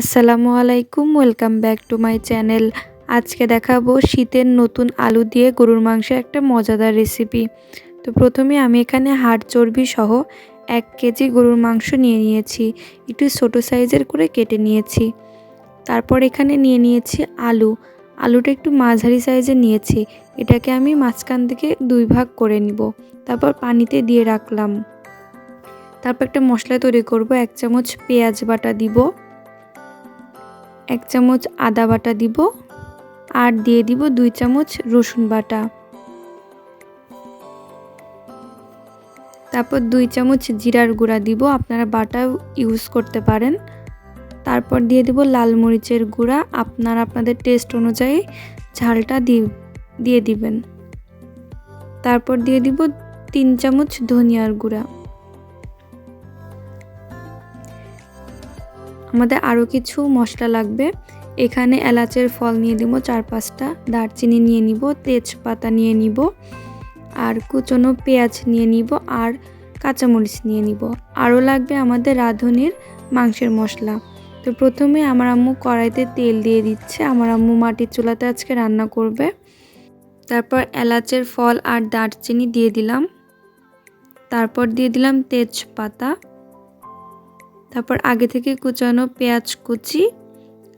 আসসালামু আলাইকুম, welcome back to my channel. আজকে দেখাবো শীতের নতুন আলু দিয়ে গরুর মাংসের একটা মজাদার রেসিপি। তো প্রথমে আমি এখানে হাড় চর্বি সহ এক কেজি গরুর মাংস নিয়ে নিয়েছি। একটু ছোটো সাইজের করে কেটে নিয়েছি। তারপর এখানে নিয়ে নিয়েছি আলু। আলুটা একটু মাঝারি সাইজের নিয়েছি। এটাকে আমি মাঝখান থেকে দুই ভাগ করে নিব। তারপর পানিতে দিয়ে রাখলাম। তারপর একটা মশলা তৈরি করব। এক চামচ পেঁয়াজ বাটা দিব। এক চামচ আদা বাটা দিব আর দিয়ে দিব দুই চামচ রসুন বাটা। তারপর দুই চামচ জিরার গুঁড়া দিব, আপনারা বাটা ইউজ করতে পারেন। তারপর দিয়ে দিব লাল মরিচের গুঁড়া, আপনারা আপনাদের টেস্ট অনুযায়ী ঝালটা দিয়ে দিবেন। তারপর দিয়ে দিব তিন চামচ ধনিয়ার গুঁড়া। আমাদের আরও কিছু মশলা লাগবে। এখানে এলাচের ফল নিয়ে দিব চার পাঁচটা। দারচিনি নিয়ে নিব, তেজপাতা নিয়ে নিব, আর কুচনো পেঁয়াজ নিয়ে নিব, আর কাঁচামরিচ নিয়ে নিব। আরও লাগবে আমাদের রাঁধুনির মাংসের মশলা। তো প্রথমে আমার আম্মু কড়াইতে তেল দিয়ে দিচ্ছে। আমার আম্মু মাটির চুলাতে আজকে রান্না করবে। তারপর এলাচের ফল আর দারচিনি দিয়ে দিলাম। তারপর দিয়ে দিলাম তেজপাতা। তারপর আগে থেকে কুচানো পেঁয়াজ কুচি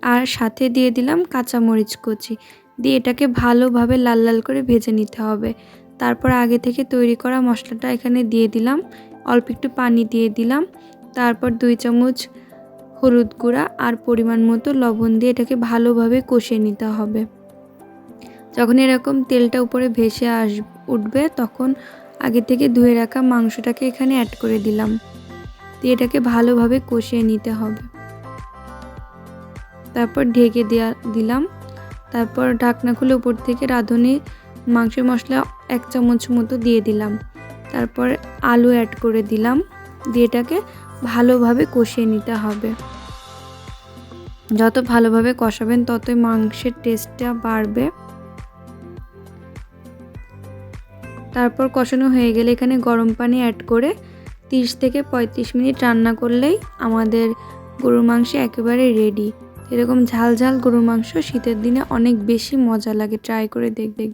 আর সাথে দিয়ে দিলাম কাঁচামরিচ কুচি। দিয়ে এটাকে ভালোভাবে লাল লাল করে ভেজে নিতে হবে। তারপর আগে থেকে তৈরি করা মশলাটা এখানে দিয়ে দিলাম। অল্প একটু পানি দিয়ে দিলাম। তারপর দুই চামচ হলুদ গুঁড়া আর পরিমাণ মতো লবণ দিয়ে এটাকে ভালোভাবে কষিয়ে নিতে হবে। যখন এরকম তেলটা উপরে ভেসে আস, উঠবে তখন আগে থেকে ধুয়ে রাখা মাংসটাকে এখানে অ্যাড করে দিলাম। দিয়ে এটাকে ভালোভাবে কষিয়ে নিতে হবে। তারপর ঢেকে দেওয়া দিলাম। তারপর ঢাকনা খুলে উপর থেকে রাঁধুনি মাংসের মশলা এক চামচ মতো দিয়ে দিলাম। তারপর আলু অ্যাড করে দিলাম। দিয়ে এটাকে ভালোভাবে কষিয়ে নিতে হবে। যত ভালোভাবে কষাবেন ততই মাংসের টেস্টটা বাড়বে। তারপর কষানো হয়ে গেলে এখানে গরম পানি অ্যাড করে তিরিশ থেকে পঁয়ত্রিশ মিনিট রান্না করলেই আমাদের গরুর মাংস একেবারে রেডি এরকম ঝাল ঝাল গরুর মাংস শীতের দিনে অনেক বেশি মজা লাগে। ট্রাই করে দেখবে